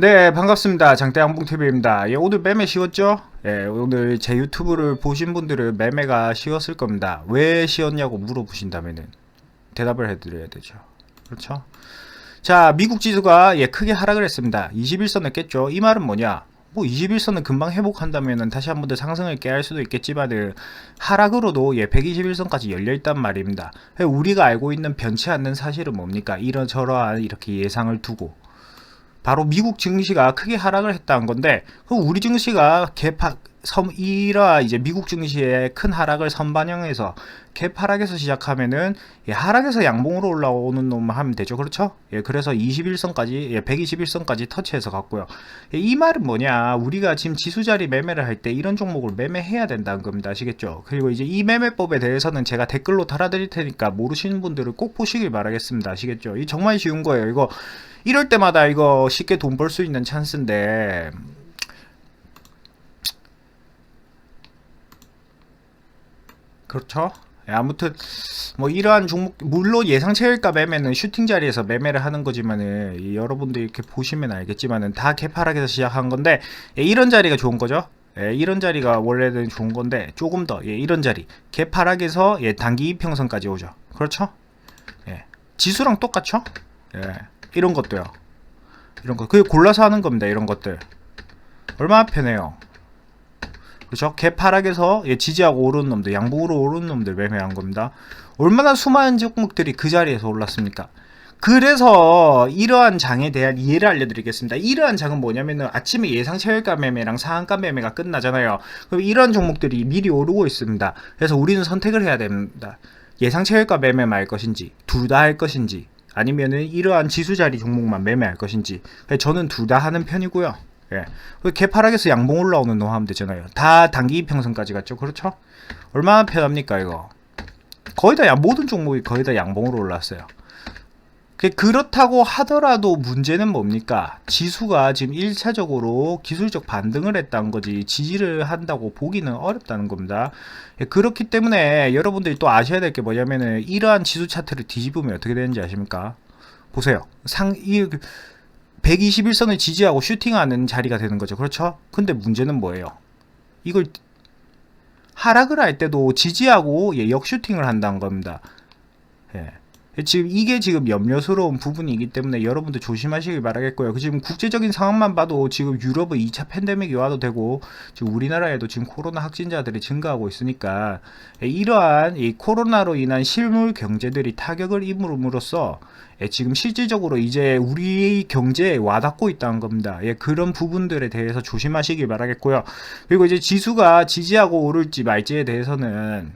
네, 반갑습니다. 장대양봉TV입니다. 예, 오늘 매매 쉬웠죠? 예, 오늘 제 유튜브를 보신 분들은 매매가 쉬웠을 겁니다. 왜 쉬웠냐고 물어보신다면은 대답을 해드려야 되죠. 그렇죠? 자, 미국 지수가 예, 크게 하락을 했습니다. 21선을 깼죠. 이 말은 뭐냐? 뭐 21선은 금방 회복한다면은 다시 한 번 더 상승을 깨할 수도 있겠지만은 하락으로도 예 121선까지 열려 있단 말입니다. 우리가 알고 있는 변치 않는 사실은 뭡니까? 이런 저러한 이렇게 예상을 두고 바로 미국 증시가 크게 하락을 했다는 건데 그 우리 증시가 개파 섬 이라 이제 미국 증시의 큰 하락을 선반영해서 개파락에서 시작하면은 예, 하락에서 양봉으로 올라오는 놈만 하면 되죠. 그렇죠? 예 그래서 21선까지 예, 121선까지 터치해서 갔고요. 예, 이 말은 뭐냐? 우리가 지금 지수 자리 매매를 할 때 이런 종목을 매매해야 된다는 겁니다. 아시겠죠? 그리고 이제 이 매매법에 대해서는 제가 댓글로 달아드릴 테니까 모르시는 분들은 꼭 보시길 바라겠습니다. 아시겠죠? 이 정말 쉬운 거예요. 이거 이럴 때마다 이거 쉽게 돈 벌 수 있는 찬스인데 그렇죠? 예, 아무튼 뭐 이러한 종목 물론 예상 체일가 매매는 슈팅 자리에서 매매를 하는 거지만은 이 여러분들 이렇게 보시면 알겠지만은 다 개파락에서 시작한 건데 예, 이런 자리가 좋은 거죠. 예, 이런 자리가 원래는 좋은 건데 조금 더 예, 이런 자리 개파락에서 예, 단기 이평선까지 오죠. 그렇죠? 예, 지수랑 똑같죠? 예, 이런 것도요. 이런 거 그게 골라서 하는 겁니다. 이런 것들 얼마나 편해요. 그렇죠? 개파락에서 예, 지지하고 오르는 놈들, 양봉으로 오르는 놈들 매매한 겁니다. 얼마나 수많은 종목들이 그 자리에서 올랐습니까? 그래서 이러한 장에 대한 이해를 알려드리겠습니다. 이러한 장은 뭐냐면은 아침에 예상 체결가 매매랑 상한가 매매가 끝나잖아요. 그럼 이런 종목들이 미리 오르고 있습니다. 그래서 우리는 선택을 해야 됩니다. 예상 체결가 매매만 할 것인지, 둘 다 할 것인지, 아니면은 이러한 지수 자리 종목만 매매할 것인지. 저는 둘 다 하는 편이고요. 예. 개파락에서 양봉 올라오는 놈 하면 되잖아요. 다 단기 이평선까지 갔죠. 그렇죠? 얼마나 편합니까, 이거? 거의 다, 양, 모든 종목이 거의 다 양봉으로 올랐어요. 그, 그렇다고 하더라도 문제는 뭡니까? 지수가 지금 1차적으로 기술적 반등을 했다는 거지, 지지를 한다고 보기는 어렵다는 겁니다. 예, 그렇기 때문에 여러분들이 또 아셔야 될 게 뭐냐면은, 이러한 지수 차트를 뒤집으면 어떻게 되는지 아십니까? 보세요. 상, 이, 121선을 지지하고 슈팅하는 자리가 되는 거죠. 그렇죠? 근데 문제는 뭐예요? 이걸 하락을 할 때도 지지하고 예, 역 슈팅을 한다는 겁니다. 예. 지금 이게 지금 염려스러운 부분이기 때문에 여러분들 조심하시길 바라겠고요. 그 지금 국제적인 상황만 봐도 지금 유럽은 2차 팬데믹이 와도 되고 지금 우리나라에도 지금 코로나 확진자들이 증가하고 있으니까 이러한 이 코로나로 인한 실물 경제들이 타격을 입음으로써 예, 지금 실질적으로 이제 우리 경제에 와닿고 있다는 겁니다. 예, 그런 부분들에 대해서 조심하시길 바라겠고요. 그리고 이제 지수가 지지하고 오를지 말지에 대해서는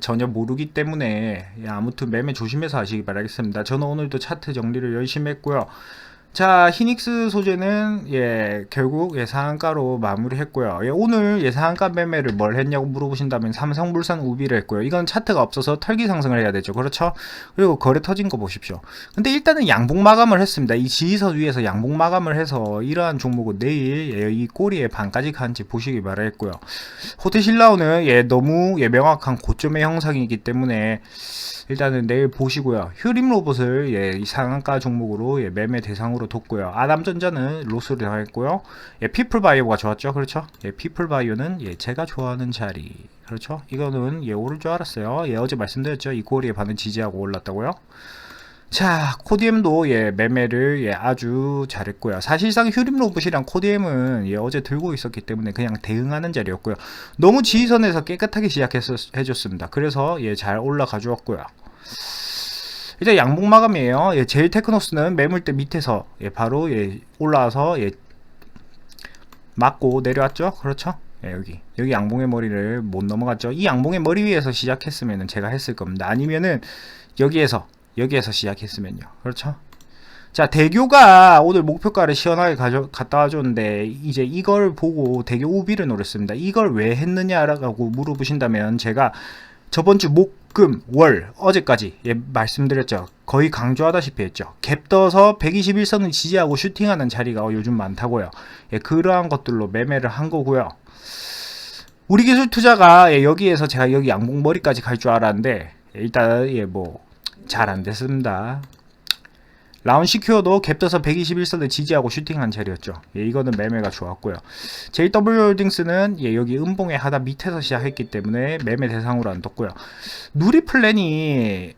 전혀 모르기 때문에 예, 아무튼 매매 조심해서 하시기 바라겠습니다. 저는 오늘도 차트 정리를 열심히 했고요. 자, 히닉스 소재는 예, 결국 예상가로 마무리했고요. 예, 오늘 예상가 매매를 뭘 했냐고 물어보신다면 삼성물산 우비를 했고요. 이건 차트가 없어서 털기 상승을 해야 되죠. 그렇죠? 그리고 거래 터진 거 보십시오. 근데 일단은 양봉 마감을 했습니다. 이 지지선 위에서 양봉 마감을 해서 이러한 종목은 내일 예, 이 꼬리에 반까지 간지 보시기 바라겠고요. 호텔신라우는 예, 너무 예, 명확한 고점의 형상이기 때문에 일단은 내일 보시고요. 휴림 로봇을 예, 상한가 종목으로 예, 매매 대상으로 뒀고요. 아담전자는 로스를 당했고요. 예, 피플바이오가 좋았죠. 그렇죠? 예, 피플바이오는 예, 제가 좋아하는 자리. 그렇죠? 이거는 예, 오를 줄 알았어요. 예, 어제 말씀드렸죠. 이 꼬리에 반응 지지하고 올랐다고요. 자, 코디엠도 예, 매매를 예, 아주 잘했고요. 사실상 휴림 로봇이랑 코디엠은 예, 어제 들고 있었기 때문에 그냥 대응하는 자리였고요. 너무 지휘선에서 깨끗하게 시작해줬습니다. 그래서 예, 잘 올라가 주었고요. 이제 양봉 마감이에요. 예, 제일 테크노스는 매물대 밑에서 예, 바로 예, 올라와서 예, 맞고 내려왔죠. 그렇죠? 예, 여기 여기 양봉의 머리를 못 넘어갔죠. 이 양봉의 머리 위에서 시작했으면 제가 했을 겁니다. 아니면은 여기에서 여기에서 시작했으면요. 그렇죠? 자, 대교가 오늘 목표가를 시원하게 가져, 갖다 와줬는데, 이제 이걸 보고 대교 우비를 노렸습니다. 이걸 왜 했느냐라고 물어보신다면, 제가 저번 주 목, 금, 월, 어제까지, 예, 말씀드렸죠. 거의 강조하다시피 했죠. 갭 떠서 121선을 지지하고 슈팅하는 자리가 요즘 많다고요. 예, 그러한 것들로 매매를 한 거고요. 우리 기술 투자가 예, 여기에서 제가 여기 양봉 머리까지 갈 줄 알았는데, 예, 일단, 예, 뭐, 잘 안 됐습니다. 라운 시큐어도 갭 떠서 121선을 지지하고 슈팅한 자리였죠. 예, 이거는 매매가 좋았고요. JW 홀딩스는 예, 여기 음봉의 하단 밑에서 시작했기 때문에 매매 대상으로 안 뒀고요. 누리 플랜이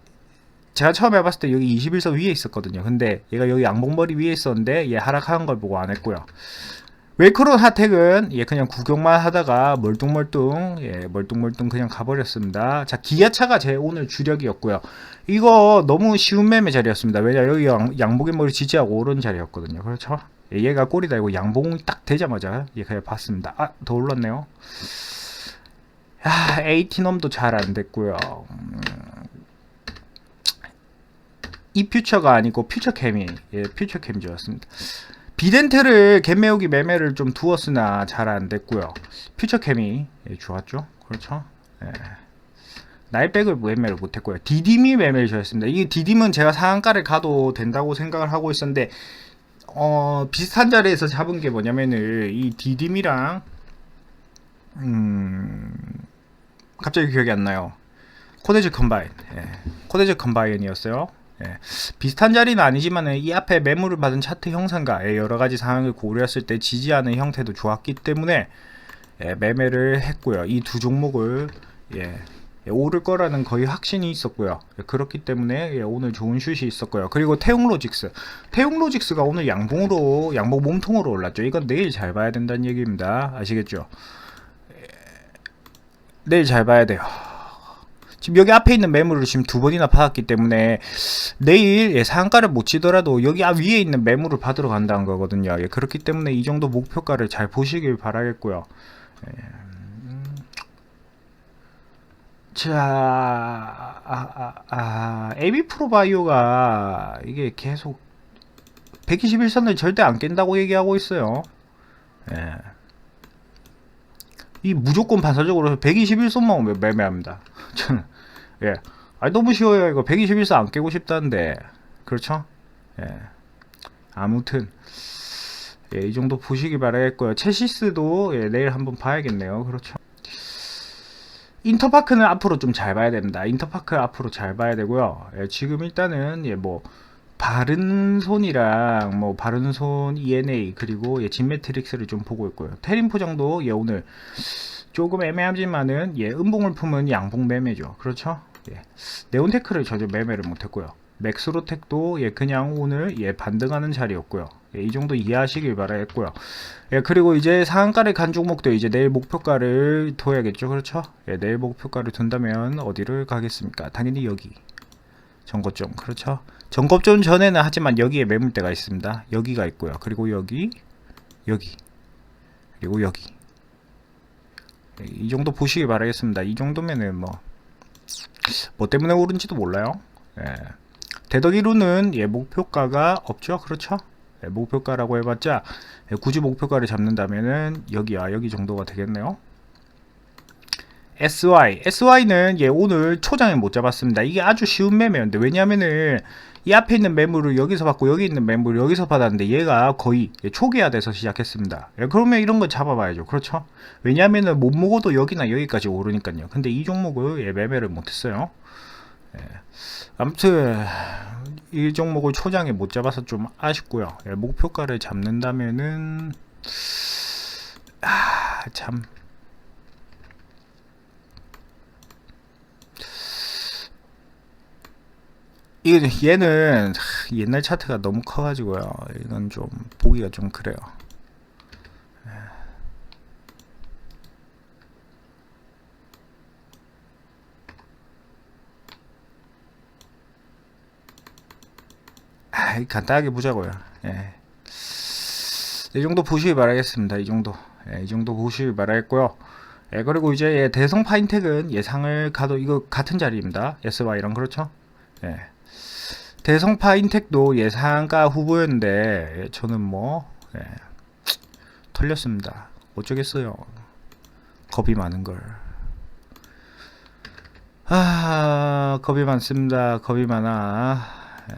제가 처음 해봤을 때 여기 21선 위에 있었거든요. 근데 얘가 여기 양봉머리 위에 있었는데 얘 하락하는 걸 보고 안 했고요. 웨이크론 핫택은 예 그냥 구경만 하다가 멀뚱멀뚱 예 멀뚱멀뚱 그냥 가버렸습니다. 자 기아차가 제 오늘 주력이었고요. 이거 너무 쉬운 매매 자리였습니다. 왜냐 여기 양, 양복의 머리 지지하고 오른 자리였거든요. 그렇죠? 예, 얘가 꼬리 달고 양봉이 딱 되자마자 예 그냥 봤습니다. 아 더 올랐네요. 야 에이티넘도 잘 안 됐고요. 음, 이 퓨처가 아니고 퓨처캠이 예 퓨처캠 좋았습니다. 비덴트를 갭매우기 매매를 좀 두었으나 잘 안 됐고요. 퓨처캠이 예, 좋았죠. 그렇죠. 예. 나이백을 매매를 못했고요. 디딤이 매매를 좋았습니다. 이 디딤은 제가 상한가를 가도 된다고 생각을 하고 있었는데 어, 비슷한 자리에서 잡은 게 뭐냐면은 이 디딤이랑 음 갑자기 기억이 안 나요. 코데즈 컴바인. 예. 코데즈 컴바인이었어요. 예. 비슷한 자리는 아니지만 이 앞에 매물을 받은 차트 형상과 예, 여러 가지 상황을 고려했을 때 지지하는 형태도 좋았기 때문에 예, 매매를 했고요. 이 두 종목을 예, 예, 오를 거라는 거의 확신이 있었고요. 예, 그렇기 때문에 예, 오늘 좋은 슛이 있었고요. 그리고 태용로직스, 태용로직스가 오늘 양봉으로 양봉 몸통으로 올랐죠. 이건 내일 잘 봐야 된다는 얘기입니다. 아시겠죠? 예, 내일 잘 봐야 돼요. 지금 여기 앞에 있는 매물을 지금 두 번이나 받았기 때문에 내일 예, 상한가를 못 치더라도 여기 앞 위에 있는 매물을 받으러 간다는 거거든요. 예, 그렇기 때문에 이 정도 목표가를 잘 보시길 바라겠고요. 예, 음. 자, 아, 아, 아, AB 프로바이오가 이게 계속 121선을 절대 안 깬다고 얘기하고 있어요. 예. 이 무조건 반사적으로 121선만 매매합니다. 저는 예. 아 너무 쉬워요. 이거 121선 안 깨고 싶다는데. 그렇죠? 예. 아무튼 예, 이 정도 보시기 바라겠고요. 체시스도 예, 내일 한번 봐야겠네요. 그렇죠? 인터파크는 앞으로 좀 잘 봐야 됩니다. 인터파크 앞으로 잘 봐야 되고요. 예, 지금 일단은 예, 뭐 바른 손이랑 뭐 바른 손 ENA 그리고 예, 진매트릭스를 좀 보고 있고요. 테린 포장도 예, 오늘 조금 애매하지만은 예, 음봉을 품은 양봉 매매죠. 그렇죠? 예. 네온테크를 전혀 매매를 못했고요. 맥스로텍도 예, 그냥 오늘 예, 반등하는 자리였고요. 예, 이 정도 이해하시길 바라겠고요. 예, 그리고 이제 상한가를 간 종목도 이제 내일 목표가를 둬야겠죠. 그렇죠? 예, 내일 목표가를 둔다면 어디를 가겠습니까? 당연히 여기. 전고점. 그렇죠? 전고점 전에는 하지만 여기에 매물대가 있습니다. 여기가 있고요. 그리고 여기, 여기, 그리고 여기. 예, 이 정도 보시기 바라겠습니다. 이 정도면은 뭐, 뭐 때문에 오른지도 몰라요. 예. 대덕이루는 예, 목표가가 없죠. 그렇죠? 예, 목표가라고 해봤자 예, 굳이 목표가를 잡는다면은 여기야 여기 정도가 되겠네요. SY SY는 예, 오늘 초장에 못 잡았습니다. 이게 아주 쉬운 매매였는데 왜냐하면은 이 앞에 있는 매물을 여기서 받고 여기 있는 매물을 여기서 받았는데 얘가 거의 예, 초기화 돼서 시작했습니다. 예, 그러면 이런 거 잡아봐야죠. 그렇죠? 왜냐하면은 못 먹어도 여기나 여기까지 오르니까요. 근데 이 종목을 예, 매매를 못했어요. 예. 아무튼 이 종목을 초장에 못 잡아서 좀 아쉽고요. 예, 목표가를 잡는다면은 아, 참 이게 얘는 하, 옛날 차트가 너무 커가지고요. 이건 좀 보기가 좀 그래요. 아, 간단하게 보자고요. 예. 이 정도 보시기 바라겠습니다. 이 정도. 예, 이 정도 보시기 바라겠고요. 예, 그리고 이제 예, 대성 파인텍은 예상을 가도 이거 같은 자리입니다. SY랑 그렇죠? 예. 대성 파 인텍도 예상가 후보였는데 예, 저는 뭐 예, 털렸습니다. 어쩌겠어요. 겁이 많은 걸. 아, 겁이 많습니다. 겁이 많아. 예.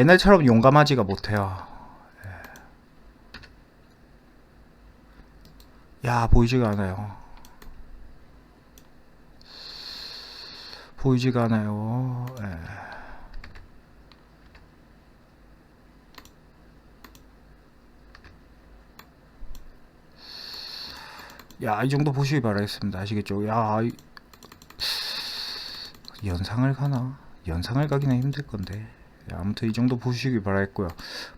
옛날처럼 용감하지가 못해요. 예. 야, 보이지가 않아요. 보이지가 않아요. 예. 야, 이 정도 보시기 바라겠습니다. 아시겠죠? 야, 이- 연상을 가나? 연상을 가기는 힘들 건데. 야, 아무튼 이 정도 보시기 바라겠고요.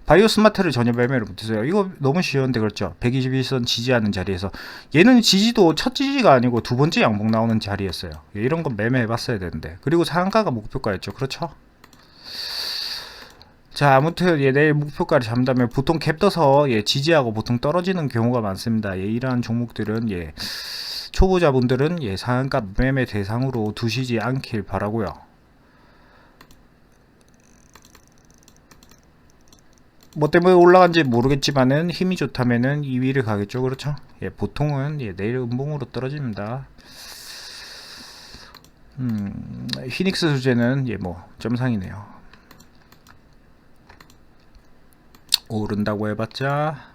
바이오 스마트를 전혀 매매를 못해서요. 이거 너무 쉬운데 그렇죠? 121선 지지하는 자리에서 얘는 지지도 첫 지지가 아니고 두 번째 양봉 나오는 자리였어요. 예, 이런 건 매매해봤어야 되는데. 그리고 상한가가 목표가였죠. 그렇죠? 자, 아무튼 예, 내일 목표가를 잡는다면 보통 갭 떠서 예, 지지하고 보통 떨어지는 경우가 많습니다. 예, 이러한 종목들은 예, 초보자분들은 예, 상한가 매매 대상으로 두시지 않길 바라고요. 뭐 때문에 올라간지 모르겠지만은 힘이 좋다면은 2위를 가겠죠, 그렇죠? 예, 보통은 예, 내일 음봉으로 떨어집니다. 음, 피닉스 수제는 예, 뭐 점상이네요. 오른다고 해봤자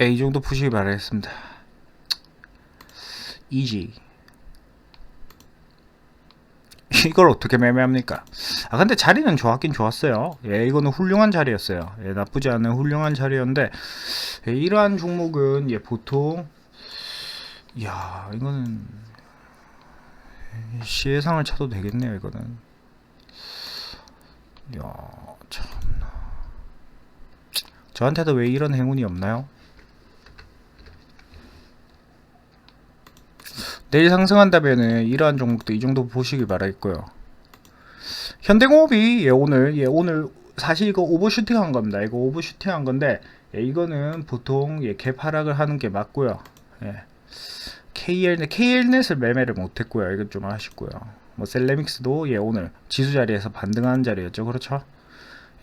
예, 이 정도 푸시기 바라겠습니다. 이지. 이걸 어떻게 매매합니까? 아 근데 자리는 좋았긴 좋았어요. 예, 이거는 훌륭한 자리였어요. 예, 나쁘지 않은 훌륭한 자리였는데 예, 이러한 종목은 예, 보통 야 이거는 시혜상을 쳐도 되겠네요. 이거는 야 참나 저한테도 왜 이런 행운이 없나요? 내일 상승한다면은 이러한 종목도 이 정도 보시길 바라겠고요. 현대공업이 예, 오늘 예, 오늘 사실 이거 오버슈팅 한 겁니다. 이거 오버슈팅 한 건데 예, 이거는 보통 예, 갭 하락을 하는 게 맞고요. 예. KL넷 KL넷을 매매를 못했고요. 이건 좀 아쉽고요. 뭐 셀레믹스도 예, 오늘 지수 자리에서 반등하는 자리였죠. 그렇죠?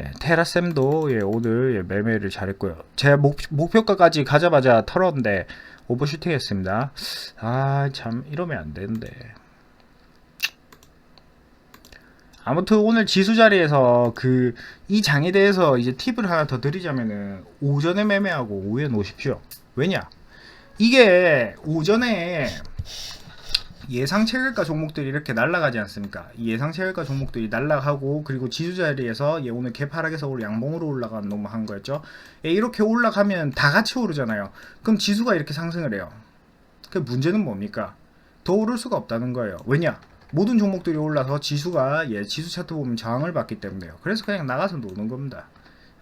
예, 테라sem도 예, 오늘 예, 매매를 잘했고요. 제 목, 목표가까지 가자마자 털었는데 오버슈팅 했습니다. 아, 참, 이러면 안 되는데. 아무튼 오늘 지수 자리에서 그, 이 장에 대해서 이제 팁을 하나 더 드리자면은, 오전에 매매하고 오후에 놓으십시오. 왜냐? 이게 오전에 예상 체결가 종목들이 이렇게 날아가지 않습니까? 이 예상 체결가 종목들이 날아가고 그리고 지수 자리에서 예, 오늘 개파락에서 오늘 양봉으로 올라간 너무 한 거였죠. 예, 이렇게 올라가면 다 같이 오르잖아요. 그럼 지수가 이렇게 상승을 해요. 그 문제는 뭡니까? 더 오를 수가 없다는 거예요. 왜냐? 모든 종목들이 올라서 지수가 예, 지수 차트 보면 저항을 받기 때문에요. 그래서 그냥 나가서 노는 겁니다.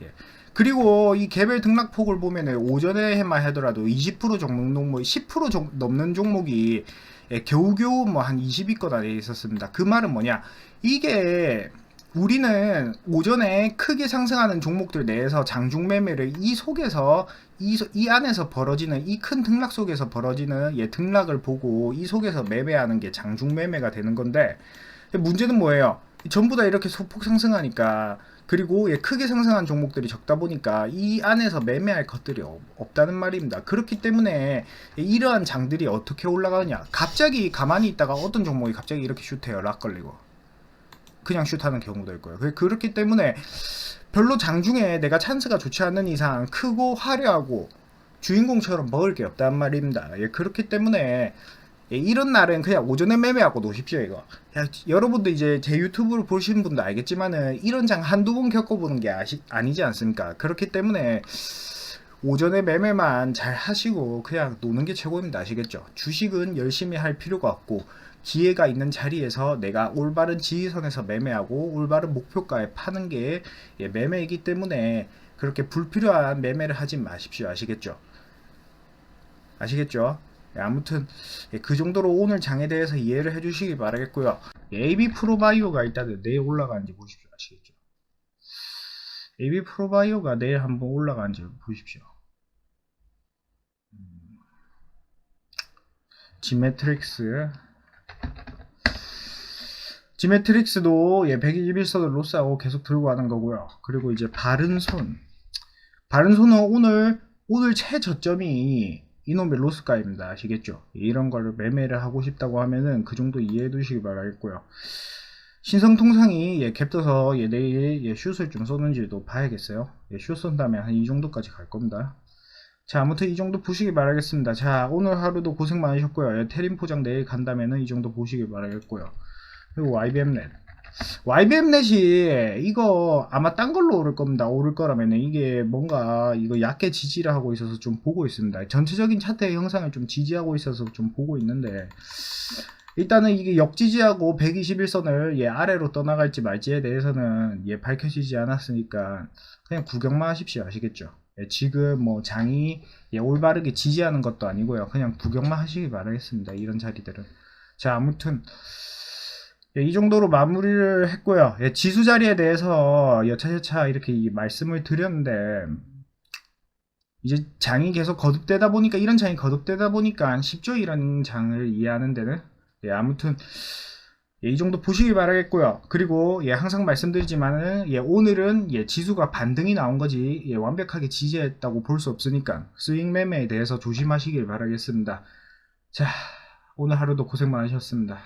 예. 그리고 이 개별 등락폭을 보면은 오전에만 하더라도 20% 종목, 뭐 10% 종, 넘는 종목이 예, 겨우겨우 뭐 한 20위권 안에 있었습니다. 그 말은 뭐냐? 이게 우리는 오전에 크게 상승하는 종목들 내에서 장중 매매를 이 속에서 이, 소- 이 안에서 벌어지는 이 큰 등락 속에서 벌어지는 예, 등락을 보고 이 속에서 매매하는 게 장중 매매가 되는 건데 문제는 뭐예요? 전부 다 이렇게 소폭 상승하니까 그리고 예, 크게 상승한 종목들이 적다 보니까 이 안에서 매매할 것들이 없, 없다는 말입니다. 그렇기 때문에 이러한 장들이 어떻게 올라가느냐? 갑자기 가만히 있다가 어떤 종목이 갑자기 이렇게 슛해요, 락 걸리고 그냥 슛하는 경우도 있고요. 그- 그렇기 때문에 별로 장중에 내가 찬스가 좋지 않는 이상 크고 화려하고 주인공처럼 먹을 게 없단 말입니다. 예, 그렇기 때문에 예, 이런 날은 그냥 오전에 매매하고 노십시오 이거. 야, 여러분도 이제 제 유튜브를 보시는 분도 알겠지만은 이런 장 한두 번 겪어보는 게 아시, 아니지 않습니까? 그렇기 때문에 오전에 매매만 잘 하시고 그냥 노는 게 최고입니다. 아시겠죠? 주식은 열심히 할 필요가 없고 기회가 있는 자리에서 내가 올바른 지지선에서 매매하고 올바른 목표가에 파는 게 예, 매매이기 때문에 그렇게 불필요한 매매를 하지 마십시오. 아시겠죠? 아시겠죠? 예, 아무튼 예, 그 정도로 오늘 장에 대해서 이해를 해주시기 바라겠고요. 예, AB 프로바이오가 일단은 내일 올라가는지 보십시오. 아시겠죠? AB 프로바이오가 내일 한번 올라가는지 보십시오. 음, 지메트릭스 지메트릭스도 예, 121선을 로스하고 계속 들고 가는 거고요. 그리고 이제 바른 손 바른 손은 오늘 오늘 최저점이 이놈의 로스가입니다. 아시겠죠? 이런 거를 매매를 하고 싶다고 하면은 그 정도 이해해 두시기 바라겠고요. 신성통상이 예, 갭 떠서 예, 내일 예, 슛을 좀 쏘는지도 봐야겠어요. 예, 슛 쏜다면 한 이 정도까지 갈 겁니다. 자, 아무튼 이 정도 보시길 바라겠습니다. 자, 오늘 하루도 고생 많으셨고요. 예, 테린 포장 내일 간다면은 이 정도 보시길 바라겠고요. 그리고 YBM넷. YBM넷이 이거 아마 딴 걸로 오를 겁니다. 오를 거라면은 이게 뭔가 이거 약게 지지를 하고 있어서 좀 보고 있습니다. 전체적인 차트의 형상을 좀 지지하고 있어서 좀 보고 있는데 일단은 이게 역지지하고 121선을 예 아래로 떠나갈지 말지에 대해서는 예 밝혀지지 않았으니까 그냥 구경만 하십시오. 아시겠죠? 예, 지금 뭐 장이 예, 올바르게 지지하는 것도 아니고요. 그냥 구경만 하시기 바라겠습니다. 이런 자리들은. 자, 아무튼 예, 이 정도로 마무리를 했고요. 예, 지수 자리에 대해서 여차저차 이렇게 이 말씀을 드렸는데 이제 장이 계속 거듭되다 보니까 이런 장이 거듭되다 보니까 쉽죠 이런 장을 이해하는 데는 예, 아무튼 예, 이 정도 보시기 바라겠고요. 그리고 예, 항상 말씀드리지만은 예, 오늘은 예, 지수가 반등이 나온 거지 예, 완벽하게 지지했다고 볼 수 없으니까 스윙 매매에 대해서 조심하시길 바라겠습니다. 자, 오늘 하루도 고생 많으셨습니다.